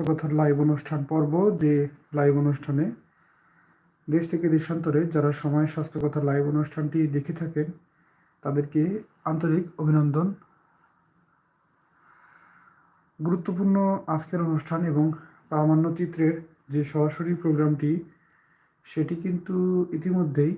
স্বাস্থ্যকথার live অনুষ্ঠান পর্ব যে লাইভ অনুষ্ঠানে দেশ থেকে দেশান্তরে যারা সময় স্বাস্থ্যকথার লাইভ অনুষ্ঠানটি দেখে থাকেন, তাদেরকে আন্তরিক অভিনন্দন। গুরুত্বপূর্ণ আজকের অনুষ্ঠান এবং প্রামাণ্য চিত্রের যে সরাসরি প্রোগ্রামটি, সেটি কিন্তু ইতিমধ্যেই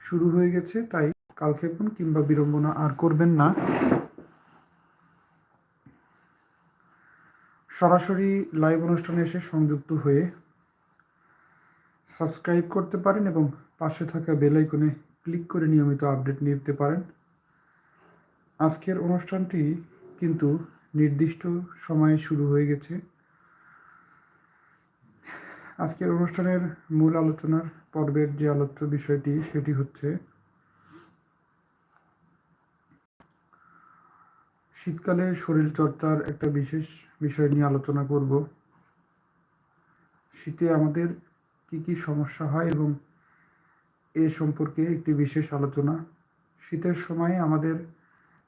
শুরু হয়ে গেছে, তাই কালক্ষেপণ কিংবা বিড়ম্বনা আর করবেন না। সরাসরি লাইভ অনুষ্ঠানে এসে সংযুক্ত হয়ে সাবস্ক্রাইব করতে পারেন এবং পাশে থাকা বেল আইকনে ক্লিক করে নিয়মিত আপডেট নিতে পারেন। আজকের অনুষ্ঠানটি কিন্তু নির্দিষ্ট সময়ে শুরু হয়ে গেছে। আজকের অনুষ্ঠানের মূল আলোচনার পর্বের যে আলোচ্য বিষয়টি, সেটি হচ্ছে শীতকালে শরীর চর্চার একটা বিশেষ বিষয় নিয়ে আলোচনা করব। শীতে আমাদের কি কি সমস্যা হয় এবং এ সম্পর্কে একটি বিশেষ আলোচনা। শীতের সময় আমাদের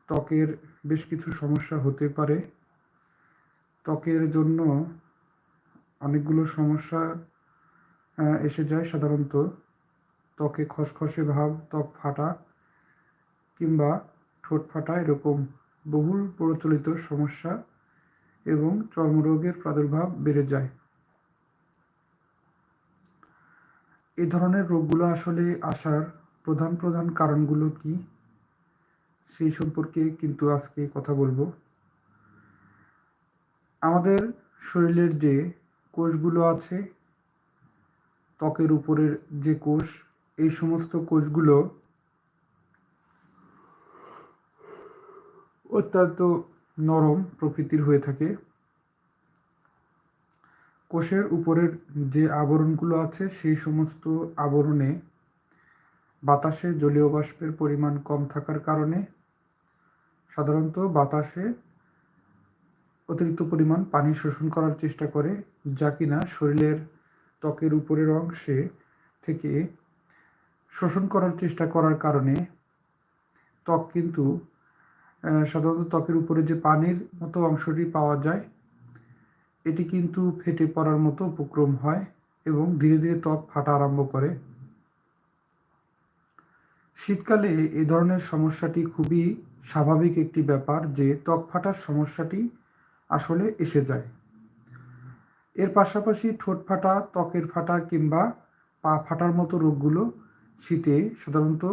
ত্বকের বেশ কিছু সমস্যা হতে পারে। ত্বকের জন্য অনেকগুলো সমস্যা এসে যায় সাধারণত। ত্বকে খসখসে ভাব, ত্বক ফাটা কিংবা ঠোঁট ফাটা এরকম বহুল প্রচলিত সমস্যা এবং চর্মরোগের প্রাদুর্ভাব বেড়ে যায়। এই ধরনের রোগগুলো আসলে আসার প্রধান প্রধান কারণগুলো কি? সেই সম্পর্কে কিন্তু আজকে কথা বলব। আমাদের শরীরের যে কোষগুলো আছে, ত্বকের উপরের যে কোষ, এই সমস্ত কোষগুলো অত্যন্ত নরম প্রকৃতির হয়ে থাকে। কোষের উপরের যে আবরণগুলো আছে, সেই সমস্ত আবরণে বাতাসে জলীয় বাষ্পের পরিমাণ কম থাকার কারণে সাধারণত বাতাসে অতিরিক্ত পরিমাণ পানি শোষণ করার চেষ্টা করে, যা কিনা শরীরের ত্বকের উপরের অংশে থেকে শোষণ করার চেষ্টা করার কারণে ত্বক কিন্তু সাধারণত ত্বকের উপরে যে পানির মতো অংশটি পাওয়া যায়, এটি কিন্তু ফেটে পড়ার মতো উপক্রম হয় এবং ধীরে ধীরে ত্বক ফাটা আরম্ভ করে। শীতকালে এ ধরনের সমস্যাটি খুবই স্বাভাবিক একটি ব্যাপার যে ত্বক ফাটার সমস্যাটি আসলে এসে যায়। এর পাশাপাশি ঠোঁট ফাটা, ত্বকের ফাটা কিংবা পা ফাটার মতো রোগগুলো শীতে সাধারণত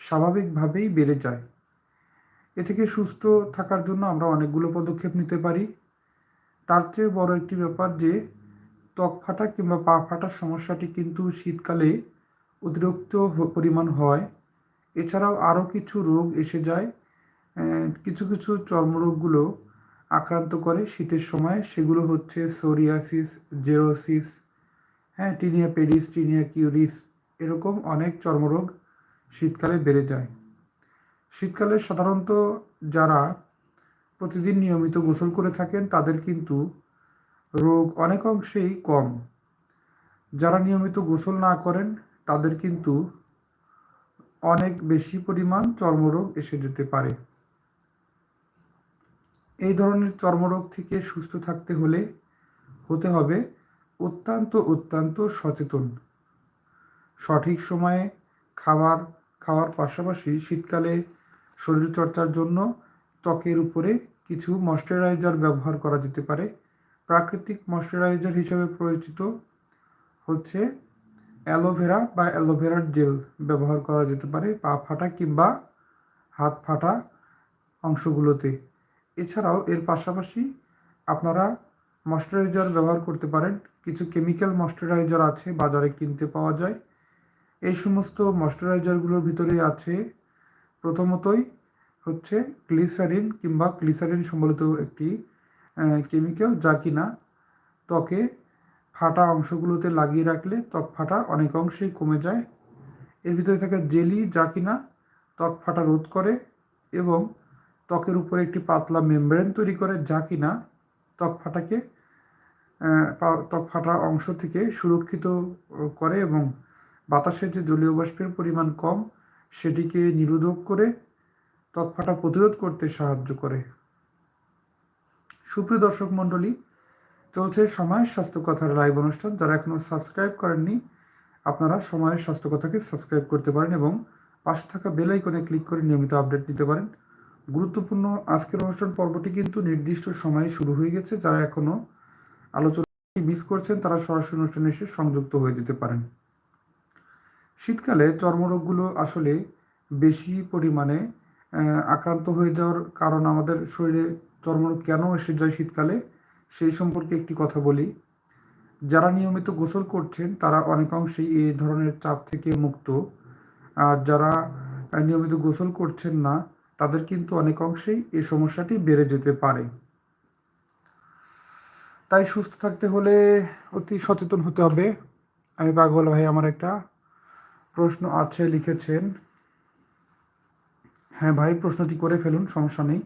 স্বাভাবিকভাবেই বেড়ে যায়। এ থেকে সুস্থ থাকার জন্য আমরা অনেকগুলো পদক্ষেপ নিতে পারি। তার চেয়ে বড় একটি ব্যাপার যে, ত্বক ফাটা কিংবা পা ফাটার সমস্যাটি কিন্তু শীতকালে অতিরিক্ত পরিমাণ হয়। এছাড়াও আরও কিছু রোগ এসে যায়। কিছু কিছু চর্মরোগগুলো আক্রান্ত করে শীতের সময়। সেগুলো হচ্ছে সোরিয়াসিস, জেরোসিস হ্যাঁ টিনিয়া পেডিস টিনিয়া কিউরিস এরকম অনেক চর্মরোগ শীতকালে বেড়ে যায়। শীতকালে সাধারণত যারা প্রতিদিন নিয়মিত গোসল করে থাকেন, তাদের কিন্তু রোগ অনেক অংশেই কম। যারা নিয়মিত গোসল না করেন, তাদের কিন্তু অনেক বেশি পরিমাণ চর্মরোগ এসে যেতে পারে। এই ধরনের চর্মরোগ থেকে সুস্থ থাকতে হলে হতে হবে অত্যন্ত অত্যন্ত সচেতন। সঠিক সময়ে খাবার খাওয়ার পাশাপাশি শীতকালে শরীরচর্চার জন্য ত্বকের উপরে কিছু ময়শ্চারাইজার ব্যবহার করা যেতে পারে। প্রাকৃতিক ময়শ্চারাইজার হিসেবে পরিচিত হচ্ছে অ্যালোভেরা বা অ্যালোভেরার জেল ব্যবহার করা যেতে পারে পা ফাটা কিংবা হাত ফাটা অংশগুলোতে। এছাড়াও এর পাশাপাশি আপনারা ময়শ্চারাইজার ব্যবহার করতে পারেন। কিছু কেমিক্যাল ময়শ্চারাইজার আছে বাজারে কিনতে পাওয়া যায়। এই সমস্ত ময়শ্চারাইজারগুলোর ভিতরে আছে প্রথমতই হচ্ছে গ্লিসারিন কিংবা গ্লিসারিন সম্বলিত একটি কেমিক্যাল যা কিনা ত্বকে ফাটা অংশগুলোতে লাগিয়ে রাখলে ত্বক ফাটা অনেক অংশেই কমে যায়। এর ভিতরে থাকা জেলি যা কিনা ত্বক ফাটা রোধ করে এবং ত্বকের উপরে একটি পাতলা মেমব্রেন তৈরি করে যা কিনা ত্বক ফাটাকে ত্বক ফাটা অংশ থেকে সুরক্ষিত করে এবং বাতাসের যে জলীয় বাষ্পের পরিমাণ কম সেটিকে নিরোধক করে ত্বক ফাটা প্রতিরোধ করতে সাহায্য করে। সুপ্রিয় দর্শক মণ্ডলী, চলছে সময়ের স্বাস্থ্য কথার লাইভ অনুষ্ঠান। যারা এখনও সাবস্ক্রাইব করেননি, আপনারা সময়ের স্বাস্থ্য কথাকে সাবস্ক্রাইব করতে পারেন এবং পাশে থাকা বেল আইকনে ক্লিক করে নিয়মিত আপডেট নিতে পারেন। গুরুত্বপূর্ণ আজকের অনুষ্ঠান পর্বটি কিন্তু নির্দিষ্ট সময়ে শুরু হয়ে গেছে। যারা এখনও আলোচনা মিস করছেন, তারা সরাসরি অনুষ্ঠানে এসে সংযুক্ত হয়ে যেতে পারেন। শীতকালে চর্মরোগগুলো আসলে বেশি পরিমাণে আক্রান্ত হয়ে যাওয়ার কারণ আমাদের শরীরে চর্মরোগ কেন এসে যায় শীতকালে, সেই সম্পর্কে একটি কথা বলি। যারা নিয়মিত গোসল করছেন, তারা অনেকাংশেই এই ধরনের চাপ থেকে মুক্ত। আর যারা নিয়মিত গোসল করছেন না, তাদের কিন্তু অনেকাংশেই এই সমস্যাটি বেড়ে যেতে পারে। তাই সুস্থ থাকতে হলে অতি সচেতন হতে হবে। আমি পাগল ভাই, আমার একটা প্রশ্ন আছে, লিখেছেন। হ্যাঁ ভাই, প্রশ্নটি করে ফেলুন, সমস্যা নেই।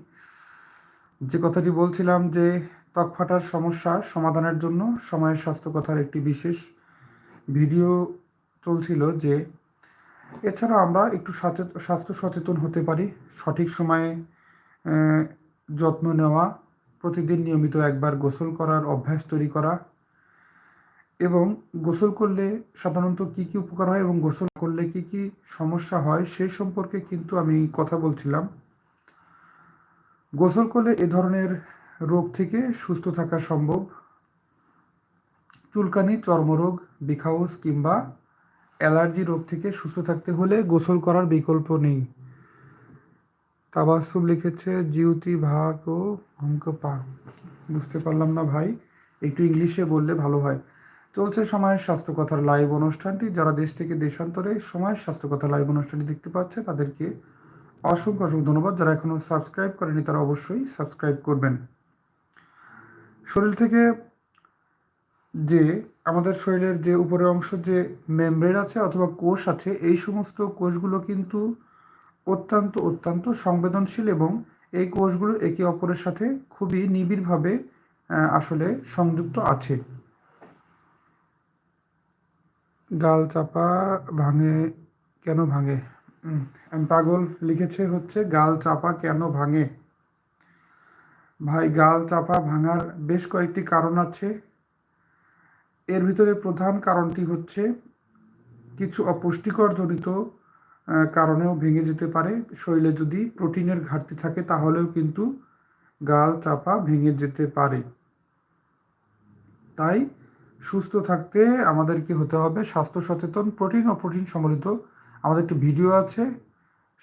যে কথাটি বলছিলাম যে ত্বক ফাটার সমস্যা সমাধানের জন্য সময়ের স্বাস্থ্য কথার একটি বিশেষ ভিডিও চলছিল যে এছাড়া আমরা একটু স্বাস্থ্য সচেতন হতে পারি। সঠিক সময়ে যত্ন নেওয়া, প্রতিদিন নিয়মিত একবার গোসল করার অভ্যাস তৈরি করা এবং গোসল করলে সাধারণত কি কি উপকার হয় এবং গোসল করলে কি কি সমস্যা হয় সেই সম্পর্কে কিন্তু আমি কথা বলছিলাম। গোসল করলে এ ধরনের রোগ থেকে সুস্থ থাকা সম্ভব। চুলকানি, চর্মরোগ, বিখাউস কিংবা অ্যালার্জি রোগ থেকে সুস্থ থাকতে হলে গোসল করার বিকল্প নেই। তাবাসুম লিখেছে, জিউতি ভাগ ও ভূমিকা পা। বুঝতে পারলাম না ভাই, একটু ইংলিশে বললে ভালো হয়। চলছে সময়ের স্বাস্থ্য কথার লাইভ অনুষ্ঠানটি। যারা দেশ থেকে দেশান্তরে সময়ের স্বাস্থ্য কথা লাইভ অনুষ্ঠানটি দেখতে পাচ্ছে, তাদেরকে অসংখ্য অসংখ্য ধন্যবাদ। যারা এখনও সাবস্ক্রাইব করেনি, তারা অবশ্যই সাবস্ক্রাইব করবেন। শরীর থেকে যে আমাদের শরীরের যে উপরের অংশ যে মেমব্রেন আছে অথবা কোষ আছে, এই সমস্ত কোষগুলো কিন্তু অত্যন্ত অত্যন্ত সংবেদনশীল এবং এই কোষগুলো একে অপরের সাথে খুবই নিবিড়ভাবে আসলে সংযুক্ত আছে। গাল চাপা ভাঙে, কেন ভাঙে? পাগল লিখেছে হচ্ছে, গাল চাপা কেন ভাঙে? ভাই, গাল চাপা ভাঙার বেশ কয়েকটি কারণ আছে। এর ভিতরে প্রধান কারণটি হচ্ছে, কিছু অপুষ্টিকর জনিত কারণেও ভেঙে যেতে পারে। শরীরে যদি প্রোটিনের ঘাটতি থাকে, তাহলেও কিন্তু গাল চাপা ভেঙে যেতে পারে। তাই সুস্থ থাকতে আমাদের কি হতে হবে স্বাস্থ্য সচেতন, প্রোটিন ও প্রোটিন সম্বলিত আমাদের একটি ভিডিও আছে,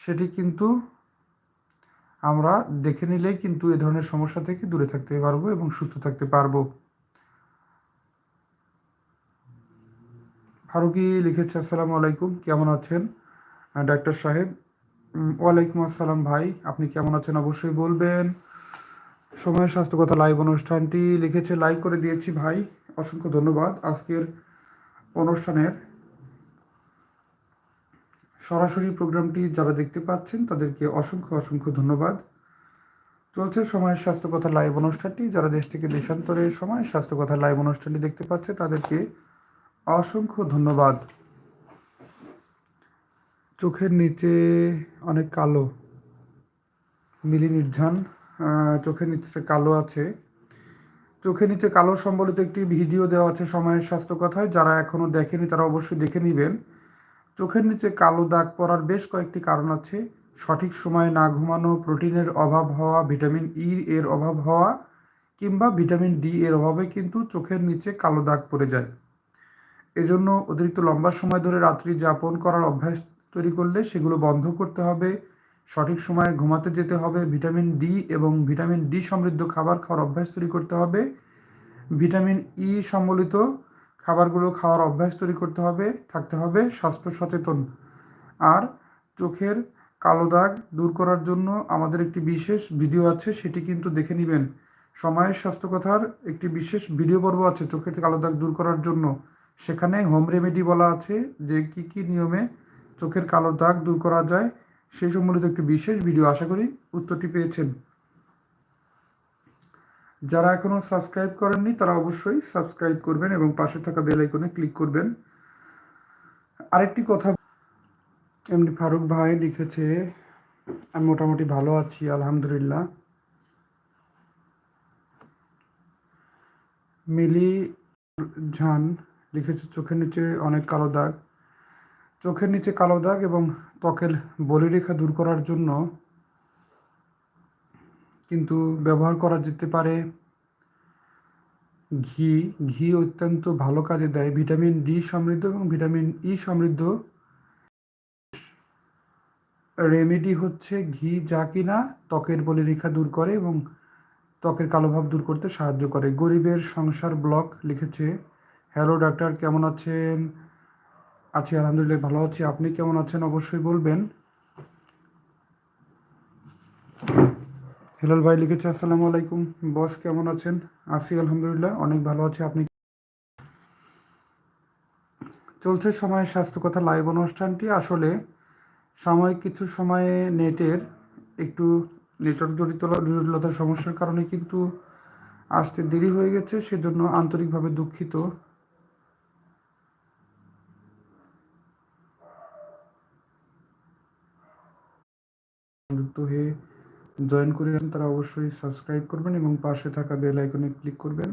সেটি কিন্তু আমরা দেখে নিলেই কিন্তু এ ধরনের সমস্যা থেকে দূরে থাকতে পারব এবং সুস্থ থাকতে পারব। ফারুকি লিখেছে, আসসালামু আলাইকুম, কেমন আছেন? ডাক্তার সাহেব ওয়ালাইকুম আসসালাম ভাই, আপনি কেমন আছেন অবশ্যই বলবেন। সময় স্বাস্থ্য কথা লাইভ অনুষ্ঠানটি লিখেছে, লাইক করে দিয়েছি ভাই। অসংখ্য ধন্যবাদ আজকের অনুষ্ঠানের সরাসরি প্রোগ্রামটি যারা দেখতে পাচ্ছেন, তাদেরকে অসংখ্য অসংখ্য ধন্যবাদ। চলছে সময়ের স্বাস্থ্য কথা লাইভ অনুষ্ঠানটি। যারা দেশ থেকে দেশান্তরে সময় স্বাস্থ্য কথা লাইভ অনুষ্ঠানটি দেখতে পাচ্ছে, তাদেরকে অসংখ্য ধন্যবাদ। চোখের নিচে অনেক কালো মিলি নির্ঝান চোখের নিচে কালো আছে। চোখের নিচে কালো সম্বলিত একটি ভিডিও দেওয়া আছে সময়ের স্বাস্থ্য কথায়, যারা এখনও দেখেনি তারা অবশ্যই দেখে নেবেন। চোখের নিচে কালো দাগ পড়ার বেশ কয়েকটি কারণ আছে। সঠিক সময়ে না ঘুমানো, প্রোটিনের অভাব হওয়া, ভিটামিন ই এর অভাব হওয়া, কিংবা ভিটামিন ডি এর অভাবে কিন্তু চোখের নিচে কালো দাগ পড়ে যায়। এজন্য অতিরিক্ত লম্বা সময় ধরে রাত্রি যাপন করার অভ্যাস তৈরি করলে সেগুলো বন্ধ করতে হবে। সঠিক সময়ে ঘুমাতে যেতে হবে, ভিটামিন ডি এবং ভিটামিন ডি সমৃদ্ধ খাবার খাওয়ার অভ্যাস তৈরি করতে হবে। ভিটামিন ই সম্বলিত খাবারগুলো খাওয়ার অভ্যাস তৈরি করতে হবে, থাকতে হবে স্বাস্থ্য সচেতন। আর চোখের কালো দাগ দূর করার জন্য আমাদের একটি বিশেষ ভিডিও আছে, সেটি কিন্তু দেখে নেবেন। সময়ের স্বাস্থ্য কথার একটি বিশেষ ভিডিও পর্ব আছে চোখের কালো দাগ দূর করার জন্য। সেখানে হোম রেমেডি বলা আছে যে কি কি নিয়মে চোখের কালো দাগ দূর করা যায় সেই সম্বন্ধিত একটি বিশেষ ভিডিও আশা করি উত্তরটি পেয়েছেন। যারা এখনও সাবস্ক্রাইব করেননি, তারা অবশ্যই সাবস্ক্রাইব করবেন এবং পাশে থাকা বেল আইকনে ক্লিক করবেন। আরেকটি কথা এমনি ফারুক ভাই লিখেছে, আমি মোটামুটি ভালো আছি, আলহামদুলিল্লাহ। মিলি ঝান লিখেছে, চোখের নিচে অনেক কালো দাগ। চোখের নিচে কালো দাগ এবং ত্বকের বলিরেখা দূর করার জন্য কিন্তু ব্যবহার করা যেতে পারে। ঘি ঘি অত্যন্ত ভালো কাজে দেয়। ভিটামিন ডি সমৃদ্ধ এবং ভিটামিন ই সমৃদ্ধ। রেমেডি হচ্ছে ঘি যা কিনা ত্বকের বলিরেখা দূর করে এবং ত্বকের কালো ভাব দূর করতে সাহায্য করে। গরিবের সংসার ব্লক লিখেছে, হ্যালো, ডাক্তার, কেমন আছেন? আছি, আলহামদুলিল্লাহ ভালো আছি। আপনি কেমন আছেন অবশ্যই বলবেন। হেলাল ভাই লিখেছে, আসসালামু আলাইকুম। বস, কেমন আছেন? আছি, আলহামদুলিল্লাহ, অনেক ভালো আছি। আপনি চলছে সময় স্বাস্থ্য কথা লাইভ অনুষ্ঠানটি। আসলে সাময়িক কিছু সময়ে নেটের একটু নেটওয়ার্ক জড়িত জটিলতার সমস্যার কারণে কিন্তু আসতে দেরি হয়ে গেছে, সেজন্য আন্তরিকভাবে দুঃখিত। যুক্ত হয়ে জয়েন করে তারা অবশ্যই সাবস্ক্রাইব করবেন এবং পাশে থাকা বেল আইকনে ক্লিক করবেন।